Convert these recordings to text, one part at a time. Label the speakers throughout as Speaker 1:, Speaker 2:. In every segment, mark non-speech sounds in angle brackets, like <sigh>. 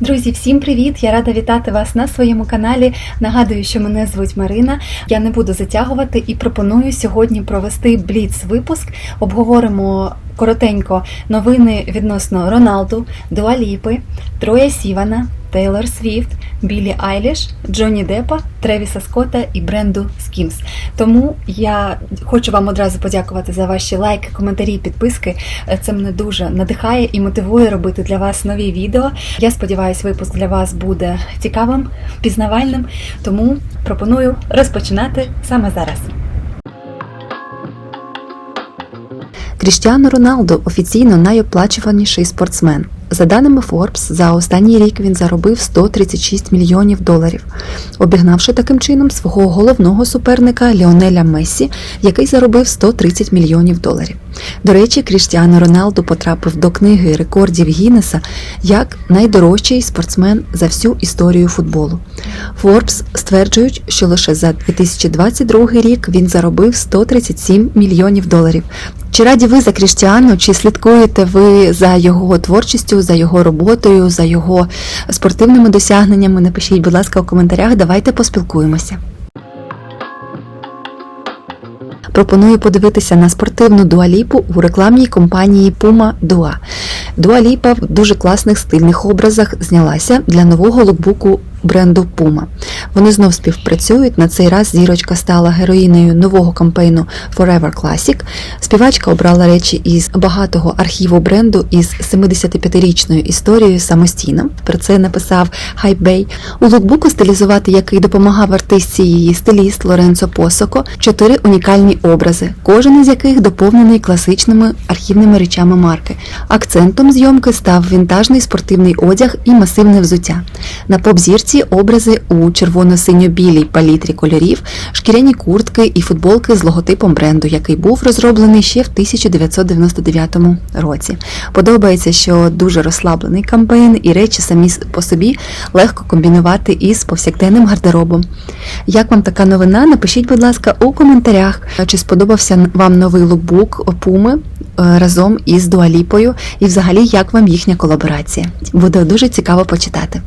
Speaker 1: Друзі, всім привіт! Я рада вітати вас на своєму каналі. Нагадую, що мене звуть Марина. Я не буду затягувати і пропоную сьогодні провести бліц випуск. Обговоримо коротенько новини відносно Роналду, Дуаліпи, Троя Сівана, Тейлор Свіфт, Білі Айліш, Джонні Деппа, Тревіса Скотта і Бренду Скімс. Тому я хочу вам одразу подякувати за ваші лайки, коментарі, підписки. Це мене дуже надихає і мотивує робити для вас нові відео. Я сподіваюся, випуск для вас буде цікавим, пізнавальним. Тому пропоную розпочинати саме зараз.
Speaker 2: Кріштіану Роналду офіційно найоплачуваніший спортсмен. За даними Forbes, за останній рік він заробив 136 мільйонів доларів, обігнавши таким чином свого головного суперника Ліонеля Мессі, який заробив 130 мільйонів доларів. До речі, Кріштіану Роналду потрапив до книги рекордів Гіннеса як найдорожчий спортсмен за всю історію футболу. Forbes стверджують, що лише за 2022 рік він заробив 137 мільйонів доларів. Чи раді ви за Кріштіану, чи слідкуєте ви за його творчістю, за його роботою, за його спортивними досягненнями? Напишіть, будь ласка, у коментарях, давайте поспілкуємося. Пропоную подивитися на спортивну дуаліпу у рекламній компанії Puma Dua. Дуаліпа в дуже класних стильних образах знялася для нового лукбуку бренду Puma. Вони знов співпрацюють. На цей раз зірочка стала героїнею нового кампейну Forever Classic. Співачка обрала речі із багатого архіву бренду із 75-річною історією самостійно. Про це написав Хайбей. У лукбуку стилізувати, який допомагав артистці її стиліст Лоренцо Посоко, чотири унікальні образи, кожен із яких доповнений класичними архівними речами марки. Акцентом зйомки став вінтажний спортивний одяг і масивне взуття. На поп-зірці образи у червоно-синьо-білій палітрі кольорів, шкіряні куртки і футболки з логотипом бренду, який був розроблений ще в 1999 році. Подобається, що дуже розслаблений кампейн і речі самі по собі легко комбінувати із повсякденним гардеробом. Як вам така новина? Напишіть, будь ласка, у коментарях, чи сподобався вам новий лукбук Пуми е, разом із Дуаліпою, і взагалі як вам їхня колаборація. Буде дуже цікаво почитати.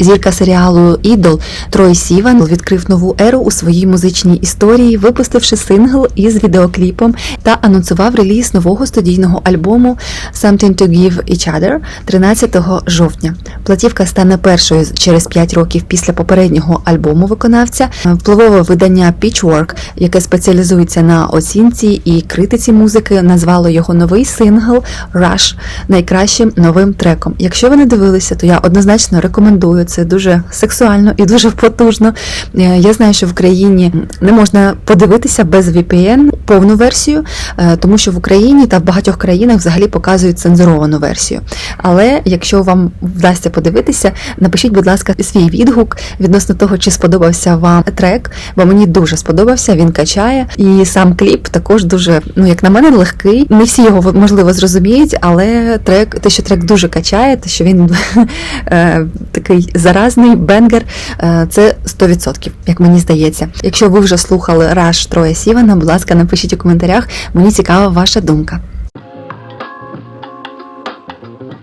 Speaker 2: Зірка серіалу Ідол Трой Сіван відкрив нову еру у своїй музичній історії, випустивши сингл із відеокліпом та анонсував реліз нового студійного альбому Something to Give Each Other 13 жовтня. Платівка стане першою через 5 років після попереднього альбому виконавця. Впливове видання Pitchwork, яке спеціалізується на оцінці і критиці музики, назвало його новий сингл Rush найкращим новим треком. Якщо ви не дивилися, то я однозначно рекомендую. Це дуже сексуально і дуже потужно. Е, Я знаю, що в Україні не можна подивитися без VPN повну версію, е, тому що в Україні та в багатьох країнах взагалі показують цензуровану версію. Але якщо вам вдасться подивитися, напишіть, будь ласка, свій відгук відносно того, чи сподобався вам трек, бо мені дуже сподобався, він качає. І сам кліп також дуже, ну як на мене, легкий. Не всі його можливо зрозуміють, але трек, те, що трек дуже качає, те, що він <laughs> е, такий заразний бенгер, е, це 100%, як мені здається. Якщо ви вже слухали Раш Троя Сівана, будь ласка, напишіть у коментарях. Мені цікава ваша думка.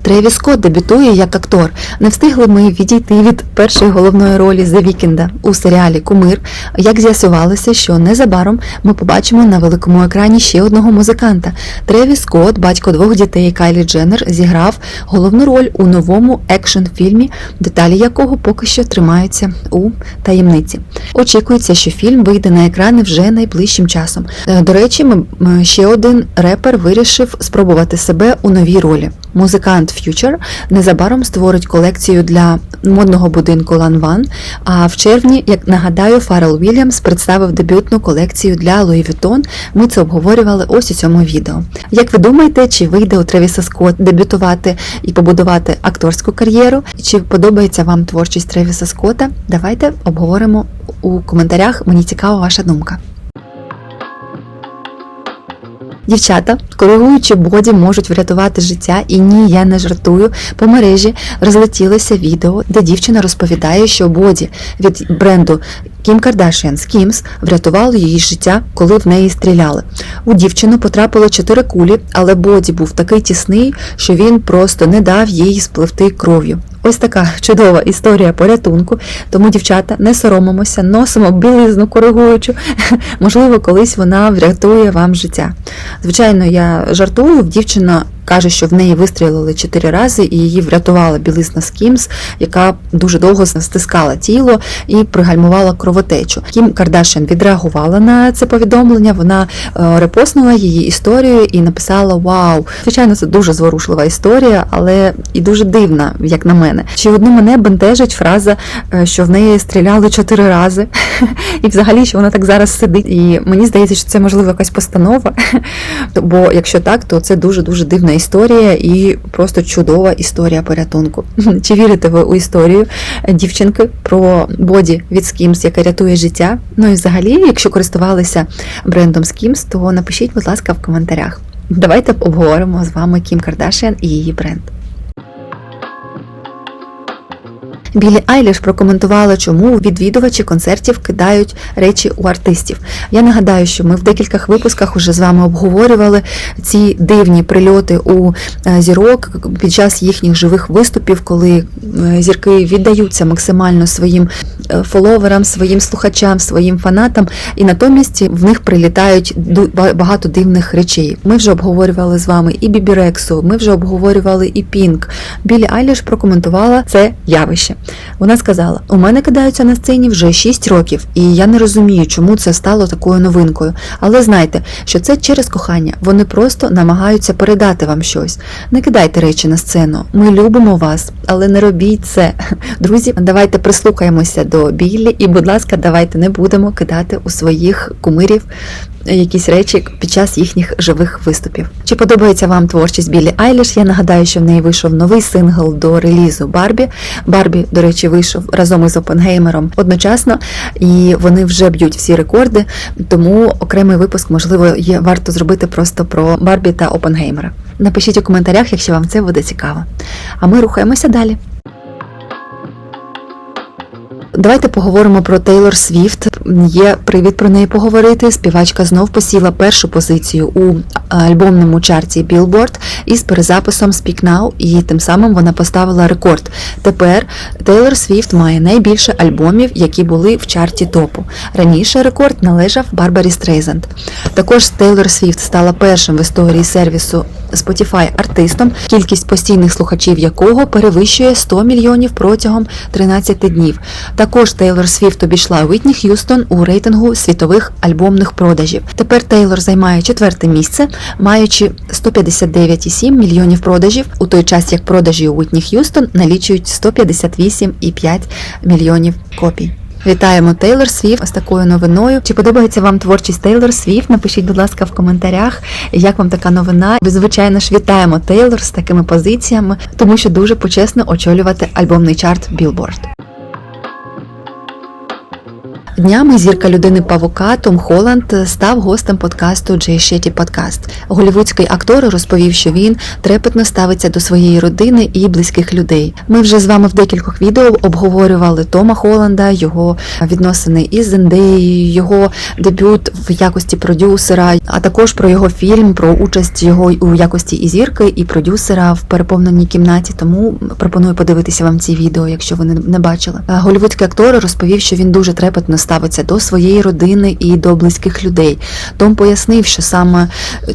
Speaker 2: Тревіс Скотт дебютує як актор. Не встигли ми відійти від першої головної ролі The Вікенда у серіалі Кумир. Як з'ясувалося, що незабаром ми побачимо на великому екрані ще одного музиканта. Тревіс Скотт, батько двох дітей Кайлі Дженнер, зіграв головну роль у новому екшн-фільмі, деталі якого поки що тримаються у таємниці. Очікується, що фільм вийде на екрани вже найближчим часом. Е, До речі, ще один репер вирішив спробувати себе у новій ролі. Музикант Future незабаром створить колекцію для модного будинку Ланван. А в червні, як нагадаю, Фаррел Вільямс представив дебютну колекцію для Louis Vuitton. Ми це обговорювали ось у цьому відео. Як ви думаєте, чи вийде у Тревіса Скотт дебютувати і побудувати акторську кар'єру? Чи подобається вам творчість Тревіса Скотта? Давайте обговоримо у коментарях. Мені цікава ваша думка. Дівчата, коригуючи боді, можуть врятувати життя, і ні, я не жартую. По мережі розлетілося відео, де дівчина розповідає, що боді від бренду Кім Кардашіан Skims врятувало її життя, коли в неї стріляли. У дівчину потрапило чотири кулі, але боді був такий тісний, що він просто не дав їй спливти кров'ю. Ось така чудова історія порятунку. Тому, дівчата, не соромимося, носимо білизну коригуючу. <laughs> Можливо, колись вона врятує вам життя. Звичайно, я жартую. Дівчина каже, що в неї вистрілили чотири рази, і її врятувала білизна Skims, яка дуже довго стискала тіло і пригальмувала кровотечу. Кім Кардашян відреагувала на це повідомлення. Вона е, репостнула її історію і написала: Вау! Звичайно, це дуже зворушлива історія, але і дуже дивна, як на мене. Чи одну мене бентежить фраза, е, що в неї стріляли чотири рази, <laughs> і взагалі, що вона так зараз сидить. І мені здається, що це можливо якась постанова. <laughs> Бо якщо так, то це дуже дуже дивна історія і просто чудова історія порятунку. <laughs> Чи вірите ви у історію дівчинки про боді від Skims, яка рятує життя? Ну і взагалі, якщо користувалися брендом Skims, то напишіть, будь ласка, в коментарях. Давайте обговоримо з вами Кім Кардашян і її бренд. Білі Айліш прокоментувала, чому відвідувачі концертів кидають речі у артистів. Я нагадаю, що ми в декількох випусках уже з вами обговорювали ці дивні прильоти у е, зірок під час їхніх живих виступів, коли е, зірки віддаються максимально своїм е, фоловерам, своїм слухачам, своїм фанатам, і натомість в них прилітають багато дивних речей. Ми вже обговорювали з вами і Бібі Рексу, ми вже обговорювали і Пінк. Білі Айліш прокоментувала це явище. Вона сказала: у мене кидаються на сцені вже 6 років, і я не розумію, чому це стало такою новинкою. Але знайте, що це через кохання. Вони просто намагаються передати вам щось. Не кидайте речі на сцену. Ми любимо вас, але не робіть це. <laughs> Друзі, давайте прислухаємося до Біллі, і, будь ласка, давайте не будемо кидати у своїх кумирів якісь речі під час їхніх живих виступів. Чи подобається вам творчість Біллі Айліш? Я нагадаю, що в неї вийшов новий сингл до релізу Барбі. Барбі, до речі, вийшов разом із Опенгеймером одночасно, і вони вже б'ють всі рекорди. Тому окремий випуск, можливо, є варто зробити просто про Барбі та Опенгеймера. Напишіть у коментарях, якщо вам це буде цікаво. А ми рухаємося далі. Давайте поговоримо про Тейлор Свіфт. Є привід про неї поговорити. Співачка знов посіла першу позицію у альбомному чарті Billboard із перезаписом Speak Now, і тим самим вона поставила рекорд. Тепер Тейлор Свіфт має найбільше альбомів, які були в чарті топу. Раніше рекорд належав Барбарі Стрейзанд. Також Тейлор Свіфт стала першим в історії сервісу Spotify артистом, кількість постійних слухачів якого перевищує 100 мільйонів протягом 13 днів. Також Тейлор Свіфт обійшла Уітні Х'юстон у рейтингу світових альбомних продажів. Тепер Тейлор займає четверте місце, маючи 159,7 мільйонів продажів, у той час як продажі Уітні Х'юстон налічують 158,5 мільйонів копій. Вітаємо Тейлор Свіфт з такою новиною. Чи подобається вам творчість Тейлор Свіфт? Напишіть, будь ласка, в коментарях, як вам така новина. Ви, звичайно ж, вітаємо Тейлор з такими позиціями, тому що дуже почесно очолювати альбомний чарт Billboard. Днями зірка людини Павука Том Холланд став гостем подкасту Джей Шеті Подкаст. Голівудський актор розповів, що він трепетно ставиться до своєї родини і близьких людей. Ми вже з вами в декількох відео обговорювали Тома Холланда, його відносини із Зендеєю, його дебют в якості продюсера, а також про його фільм, про участь його у якості і зірки, і продюсера в переповненій кімнаті. Тому пропоную подивитися вам ці відео, якщо ви не бачили. Голівудський актор розповів, що він дуже трепетно ставиться до своєї родини і до близьких людей. Том пояснив, що саме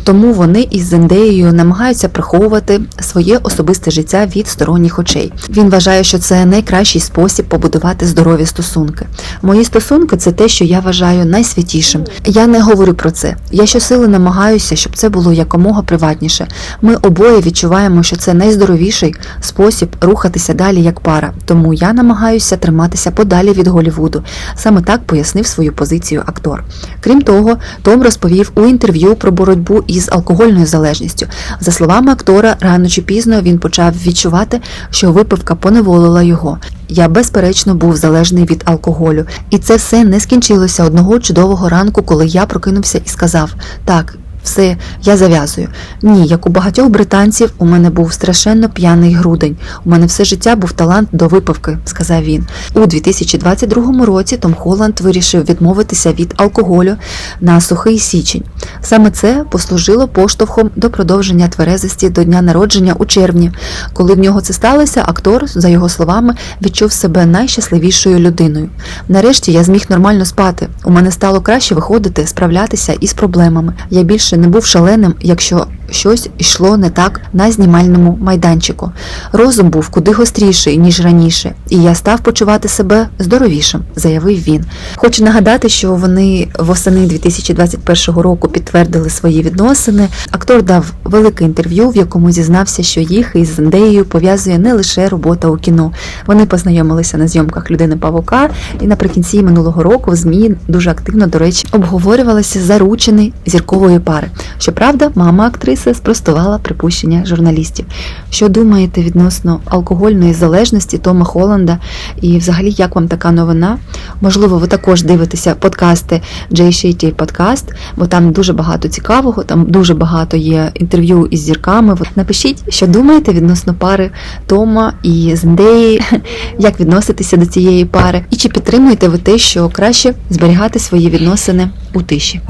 Speaker 2: тому вони із Зендеєю намагаються приховувати своє особисте життя від сторонніх очей. Він вважає, що це найкращий спосіб побудувати здорові стосунки. Мої стосунки це те, що я вважаю найсвятішим. Я не говорю про це. Я щосили намагаюся, щоб це було якомога приватніше. Ми обоє відчуваємо, що це найздоровіший спосіб рухатися далі як пара. Тому я намагаюся триматися подалі від Голівуду. Саме так пояснив свою позицію актор. Крім того, Том розповів у інтерв'ю про боротьбу із алкогольною залежністю. За словами актора, рано чи пізно він почав відчувати, що випивка поневолила його. Я безперечно був залежний від алкоголю, і це все не скінчилося одного чудового ранку, коли я прокинувся і сказав: так. Все, я зав'язую. Ні, як у багатьох британців, у мене був страшенно п'яний грудень. У мене все життя був талант до випивки, сказав він. У 2022 році Том Холланд вирішив відмовитися від алкоголю на сухий січень. Саме це послужило поштовхом до продовження тверезості до дня народження у червні. Коли в нього це сталося, актор, за його словами, відчув себе найщасливішою людиною. Нарешті я зміг нормально спати. У мене стало краще виходити, справлятися із проблемами. Я більше не був шаленим, якщо щось йшло не так на знімальному майданчику. Розум був куди гостріший, ніж раніше, і я став почувати себе здоровішим, заявив він. Хочу нагадати, що вони восени 2021 року підтвердили свої відносини. Актор дав велике інтерв'ю, в якому зізнався, що їх із Зендеєю пов'язує не лише робота у кіно. Вони познайомилися на зйомках людини Павука, і наприкінці минулого року в ЗМІ дуже активно, до речі, обговорювалися заручини зіркової пари. Щоправда, мама актриси спростувала припущення журналістів. Що думаєте відносно алкогольної залежності Тома Холланда? І взагалі, як вам така новина? Можливо, ви також дивитеся подкасти Jay Shetty подкаст, бо там дуже багато цікавого, там дуже багато є інтерв'ю із зірками. Напишіть, що думаєте відносно пари Тома і Зендеї, <laughs> як відноситеся до цієї пари, і чи підтримуєте ви те, що краще зберігати свої відносини у тиші.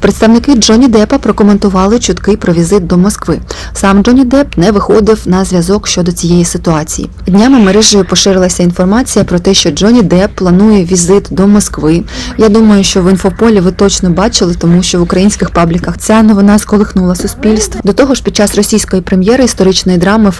Speaker 2: Представники Джонні Деппа прокоментували чутки про візит до Москви. Сам Джонні Депп не виходив на зв'язок щодо цієї ситуації. Днями мережею поширилася інформація про те, що Джонні Депп планує візит до Москви. Я думаю, що в інфополі ви точно бачили, тому що в українських пабліках ця новина сколихнула суспільство. До того ж, під час російської прем'єри історичної драми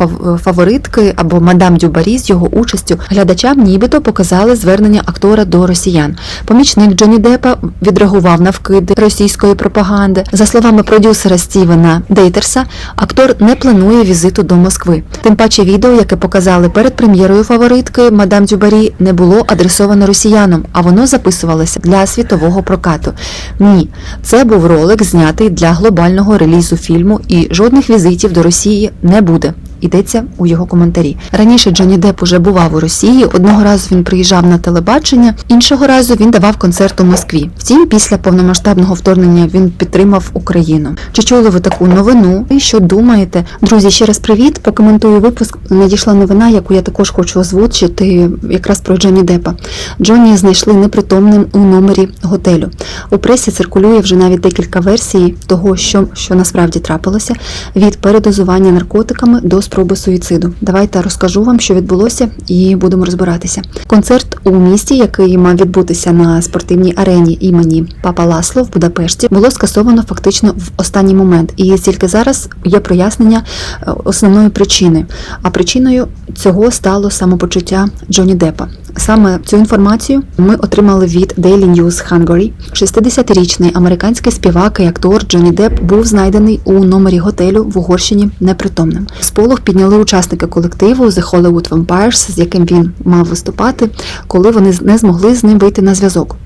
Speaker 2: фаворитки або мадам Дюбарі з його участю глядачам нібито показали звернення актора до росіян. Помічник Джонні Деппа відреагував на вкиди російської пропаганди. За словами продюсера Стівена Дейтерса, актор не планує візиту до Москви. Тим паче відео, яке показали перед прем'єрою фаворитки мадам Дюбарі, не було адресовано росіянам, а воно записувалося для світового прокату. Ні, це був ролик, знятий для глобального релізу фільму, і жодних візитів до Росії не буде. Йдеться у його коментарі. Раніше Джонні Депп уже бував у Росії. Одного разу він приїжджав на телебачення, іншого разу він давав концерт у Москві. Втім, після повномасштабного вторгнення він підтримав Україну. Чи чули ви таку новину? І що думаєте? Друзі, ще раз привіт. Прокоментую випуск. Надійшла новина, яку я також хочу озвучити, якраз про Джонні Деппа. Джонні знайшли непритомним у номері готелю. У пресі циркулює вже навіть декілька версій того, що, що насправді трапилося від передозування наркотиками до спроби суїциду. Давайте розкажу вам, що відбулося, і будемо розбиратися. Концерт у місті, який мав відбутися на спортивній арені імені Папа Ласло в Будапешті, було скасовано фактично в останній момент. І тільки зараз є прояснення е, основної причини. А причиною цього стало самопочуття Джонні Деппа. Саме цю інформацію ми отримали від Daily News Hungary. 60-річний американський співак і актор Джонні Депп був знайдений у номері готелю в Угорщині непритомним. Сполох підняли учасники колективу The Hollywood Vampires, з яким він мав виступати, коли вони не змогли з ним вийти на зв'язок.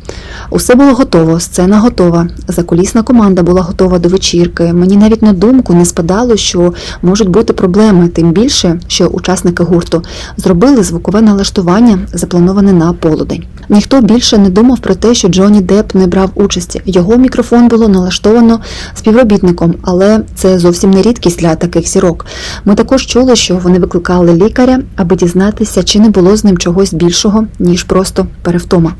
Speaker 2: Усе було готово, сцена готова. Закулісна команда була готова до вечірки. Мені навіть на думку не спадало, що можуть бути проблеми, тим більше, що учасники гурту зробили звукове налаштування, заплановане на полудень. Ніхто більше не думав про те, що Джонні Депп не брав участі. Його мікрофон було налаштовано співробітником, але це зовсім не рідкість для таких зірок. Ми також чули, що вони викликали лікаря, аби дізнатися, чи не було з ним чогось більшого, ніж просто перевтома.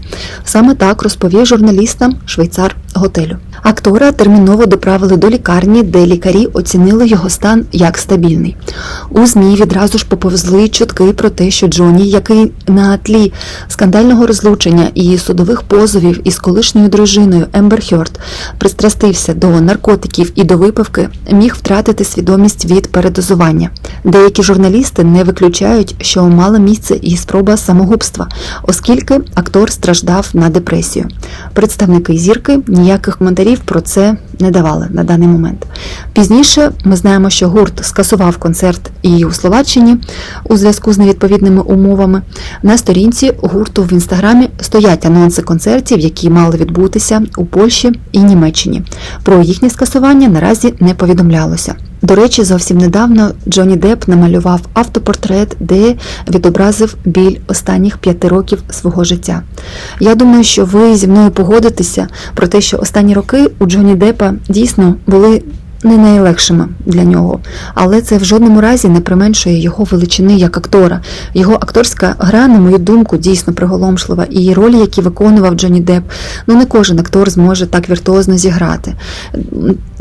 Speaker 2: Саме так розповів журналістам швейцар готелю. Актора терміново доправили до лікарні, де лікарі оцінили його стан як стабільний. У ЗМІ відразу ж поповзли чутки про те, що Джоні, який на тлі скандального розлучення і судових позовів із колишньою дружиною Ембер Хьорд пристрастився до наркотиків і до випивки, міг втратити свідомість від передозування. Деякі журналісти не виключають, що мала місце і спроба самогубства, оскільки актор страждав на депресію. Представники зірки ніяких коментарів про це не давали на даний момент. Пізніше ми знаємо, що гурт скасував концерт і у Словаччині у зв'язку з невідповідними умовами. На сторінці гурту в інстаграмі стоять анонси концертів, які мали відбутися у Польщі і Німеччині. Про їхнє скасування наразі не повідомлялося. До речі, зовсім недавно Джонні Депп намалював автопортрет, де відобразив біль останніх п'яти років свого життя. Я думаю, що ви зі мною погодитеся про те, що останні роки у Джонні Деппа дійсно були не найлегшими для нього, але це в жодному разі не применшує його величини як актора. Його акторська гра, на мою думку, дійсно приголомшлива, і ролі, які виконував Джонні Депп, ну не кожен актор зможе так віртуозно зіграти.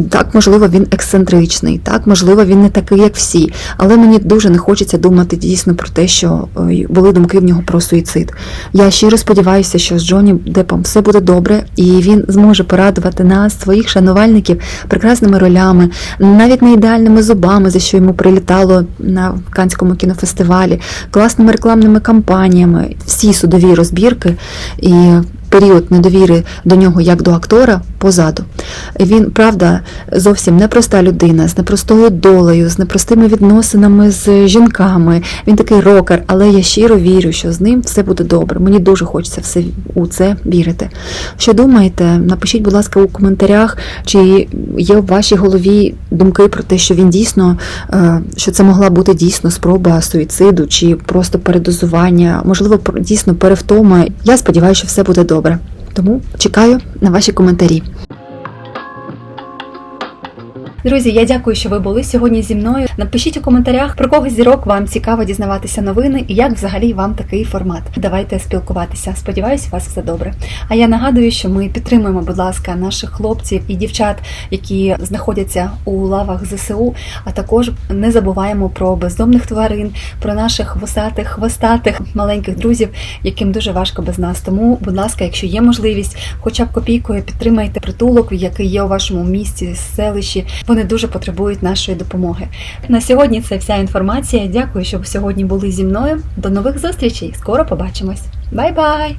Speaker 2: Так, можливо, він ексцентричний, так, можливо, він не такий, як всі. Але мені дуже не хочеться думати дійсно про те, що були думки в нього про суїцид. Я щиро сподіваюся, що з Джонні Деппом все буде добре, і він зможе порадувати нас, своїх шанувальників, прекрасними ролями, навіть не ідеальними зубами, за що йому прилітало на Канському кінофестивалі, класними рекламними кампаніями, всі судові розбірки. І період недовіри до нього як до актора позаду. Він, правда, зовсім непроста людина, з непростою долею, з непростими відносинами з жінками. Він такий рокер, але я щиро вірю, що з ним все буде добре. Мені дуже хочеться все у це вірити. Що думаєте? Напишіть, будь ласка, у коментарях, чи є в вашій голові думки про те, що він дійсно, е, що це могла бути дійсно спроба суїциду, чи просто передозування, можливо, дійсно перевтома. Я сподіваюся, що все буде добре. Тому чекаю на ваші коментарі.
Speaker 1: Друзі, я дякую, що ви були сьогодні зі мною. Напишіть у коментарях, про кого зірок вам цікаво дізнаватися новини і як взагалі вам такий формат. Давайте спілкуватися. Сподіваюсь, у вас все добре. А я нагадую, що ми підтримуємо, будь ласка, наших хлопців і дівчат, які знаходяться у лавах ЗСУ. А також не забуваємо про бездомних тварин, про наших вусатих, хвостатих маленьких друзів, яким дуже важко без нас. Тому, будь ласка, якщо є можливість, хоча б копійкою підтримайте притулок, який є у вашому місті, селищі. Вони дуже потребують нашої допомоги. На сьогодні це вся інформація. Дякую, що ви сьогодні були зі мною. До нових зустрічей. Скоро побачимось. Бай-бай!